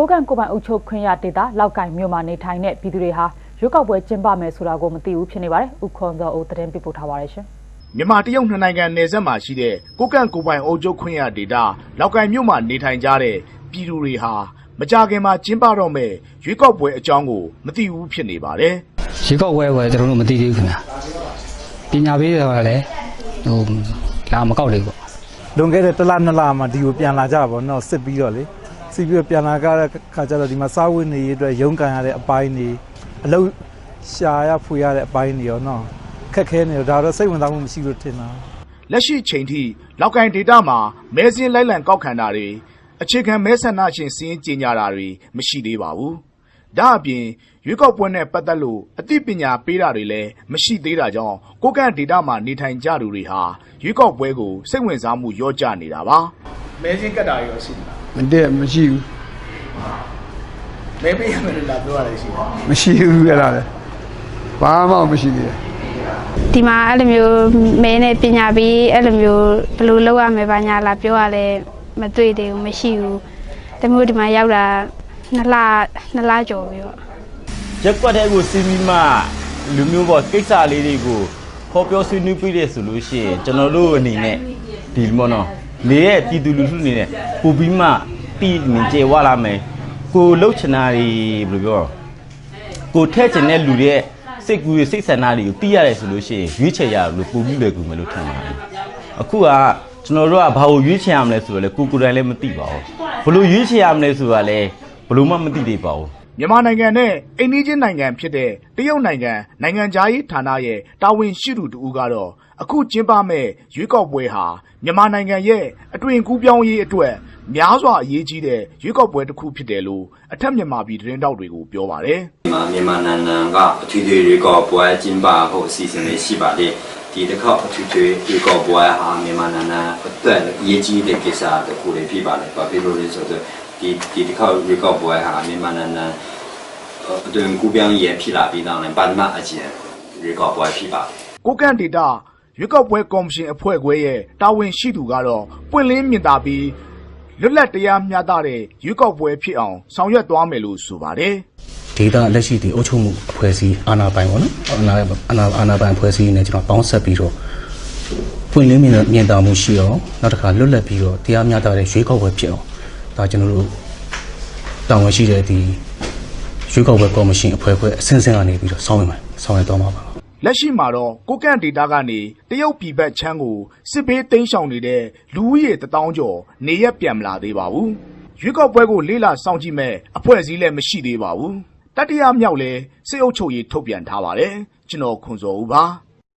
ကိုကန့်ကိုပိုင်အုပ်ချုပ်ခွင့်ရဒေသလောက်ကင်မြို့မှာနေထိုင်တဲ့ပြည်သူတွေဟာရွေးကောက်ပွဲကျင်းပမယ်ဆိုတာကိုမသိဘူးဖြစ်နေပါတယ်။ဥခွန်သောအိုသတင်းပေးပို့ထားပါတယ်ရှင်။မြန်မာတရုတ်နှစ်နိုင်ငံနယ်စပ်မှာရှိတဲ့ကိုကန့်ကိုပိုင်အုပ်ချုပ်ခွင့်ရဒေသလောက်ကိုင်မြို့မှာနေထိုင်ကြတဲ့ပြည်သူတွေဟာမကြခင်မှာကျင်းပတော့မဲ့ရွေးကောက်ပွဲအကြောင်းကိုမသိဘူးဖြစ်နေပါတယ်ရေကောက်ဝဲဝဲကျွန်တော်တို့မသိသေးဘူးခင်ဗျာပညာပေးတယ်ကလည်းဟိုလာမကောက်လေးပေါ့လွန်ခဲ့တဲ့တစ်လနှစ်လမှဒီကိုပြန်လာကြပါတော့စစ်ပြီးတော့လေ စစ်ပြီးတော့ပြန်လာကြတဲ့ခါကျတော့ဒီမှာစားဝတ်နေရေးအတွက်ရုန်းကန်ရတဲ့အပိုင်းတွေအလုပ်ရှာရဖွေရတဲ့အပိုင်းတွေရောနော်ခက်ခဲနေတော့ဒါတော့စိတ်ဝင်စားမှုမရှိလို့ထင်တာ။လက်ရှိချိန်ထိလောက်ကိုင်ဒေသမှာမဲစင်းလိုက်လံကောက်ခံတာတွေအခြေခံမဲဆန္ဒရှင်စည်းရင်ကြေညာတာတွေမရှိသေးပါဘူး။ဒါအပြင်ရွေးကောက်ပွဲနဲ့ပတ်သက်လို့အသိပညာပေးတာတွေလည်းမရှိသေးတာကြောင့်ကိုကန့်ဒေသမှာနေထိုင်ကြသူတွေဟာရွေးကောက်ပွဲကိုစိတ်ဝင်စားမှုရောကျနေတာပါ။မဲစင်းကတ်တာရောရှိလား မတည့်မရှိဘူး။မဲပေးရမယ်လို့လာပြောရတယ်ရှိတယ်။မရှိဘူးအဲ့ဒါလေဘာမှမရှိသေးတယ်ဒီမှာအဲ့လိုမျိုးမဲနဲ့ပညာပေးအဲ့လိုမျိုးဘယ်လိုလုပ်ရမလဲဘာညာလာပြောရလဲမတွေ့သေးဘူးမရှိဘူးတမျိုးဒီမှာရောက်တာနှစ်လနှစ်လကျော်ပြီပေါ့ရက်ကွက်တဲ့ကိုစီးပြီးမှလူမျိုးပေါ့ကိစ္စလေးတွေကိုဟောပြောဆွေးနွေးပြည့်ဆိုလို့ရှိရင်ကျွန်တော်တို့အနေနဲ့ဒီမောနော် နေတဲ့ပြည်သူလူထုအနေနဲ့ပူပြီးမှတီးမြင်ကျေဝလာမယ်ကိုလှုပ်ချင်တာတွေဘယ်လိုပြောကိုထဲ့ချင်တဲ့လူတွေရဲ့စိတ်ကူးရဲ့စိတ်ဆန္ဒတွေကိုတီးရတယ်ဆိုလို့ရှိရင်ရွေးချယ်ရလို့ပူပြီးလွယ်ကူမယ်လို့ထင်ပါတယ်အခုကကျွန်တော်တို့ကဘာကိုရွေးချယ်ရမလဲဆိုတော့လေကိုကိုယ်တိုင်လည်းမသိပါဘူးဘယ်လိုရွေးချယ်ရမလဲဆိုတာလည်းဘယ်လိုမှမသိသေးပါဘူး မြန်မာနိုင်ငံနဲ့အိမ်နီးချင်းနိုင်ငံဖြစ်တဲ့တရုတ်နိုင်ငံနိုင်ငံသားရေးဌာနရဲ့တာဝန်ရှိသူတူကတော့အခုကျင်းပမဲ့ရွေးကောက်ပွဲဟာမြန်မာနိုင်ငံရဲ့အတွင်ကူးပြောင်းရေးအတွက်များစွာအရေးကြီးတဲ့ရွေးကောက်ပွဲတစ်ခုဖြစ်တယ်လို့အထက်မြန်မာပြည်သတင်းတောက်တွေကိုပြောပါတယ်မှာမြန်မာနိုင်ငံကအထွေထွေရေကော်ပွဲကျင်းပဖို့အစီအစဉ်တွေရှိပါတယ်ဒီတစ်ခေါက်အထွေထွေရေကော်ပွဲဟာမြန်မာနိုင်ငံအတွက်အရေးကြီးတဲ့ကိစ္စတစ်ခုတွေဖြစ်ပါတယ်ဘာဖြစ်လို့လဲဆိုတော့ ဒီဒီတစ်ခေါက်ရေကော်ပွဲဟာမြန်မာနိုင်ငံအတွင်ကူးပြောင်းရေးဖြစ်လာပြီးတော့လည်းပထမအကျဉ်ရေကော်ပွဲဖြစ်ပါတယ်ကိုကန့်ဒေတာရွေးကောက်ပွဲကော်မရှင်အဖွဲ့ခွဲရဲ့တာဝန်ရှိသူကတော့ပွင့်လင်းမြင်သာပြီးလွတ်လပ်တရားမျှတတဲ့ရွေးကောက်ပွဲဖြစ်အောင်ဆောင်ရွက်သွားမယ်လို့ဆိုပါတယ်ဒေတာလက်ရှိဒီအုပ်ချုပ်မှုအဖွဲ့အစည်းအာဏာပိုင်ပေါ့နော်အာဏာအာဏာအာဏာပိုင်အဖွဲ့အစည်းနဲ့ကျွန်တော်ပေါင်းဆက်ပြီးတော့ဖွင့်လင်းမြင်မြင်သာမှုရှိအောင်နောက်တစ်ခါလွတ်လပ်ပြီးတော့တရားမျှတတဲ့ရွေးကောက်ပွဲဖြစ်အောင် ဒါကျွန်တော်တို့တာဝန်ရှိတဲ့ဒီရွေးကောက်ပွဲကော်မရှင်အဖွဲ့ခွဲအဆင့်ဆင့်ကနေပြီးတော့ဆောင်းဝင်မှာဆောင်းရတော့မှာပါလက်ရှိမှာတော့ကိုကန့်ဒေတာကနေတရုတ်ပြည်ဘက်ချမ်းကိုစစ်ဘေးတိမ်းရှောင်နေတဲ့လူဦးရေတထောင်ကျော်နေရက်ပြန်မလာသေးပါဘူး။ရွေးကောက်ပွဲကိုလေးလာစောင့်ကြည့်မဲ့အဖွဲ့အစည်းလည်းမရှိသေးပါဘူး။တတိယမြောက်လဲစစ်အုပ်ချုပ်ရေးထုတ်ပြန်ထားပါတယ်။ကျွန်တော်ခွန်စောဦးပါ။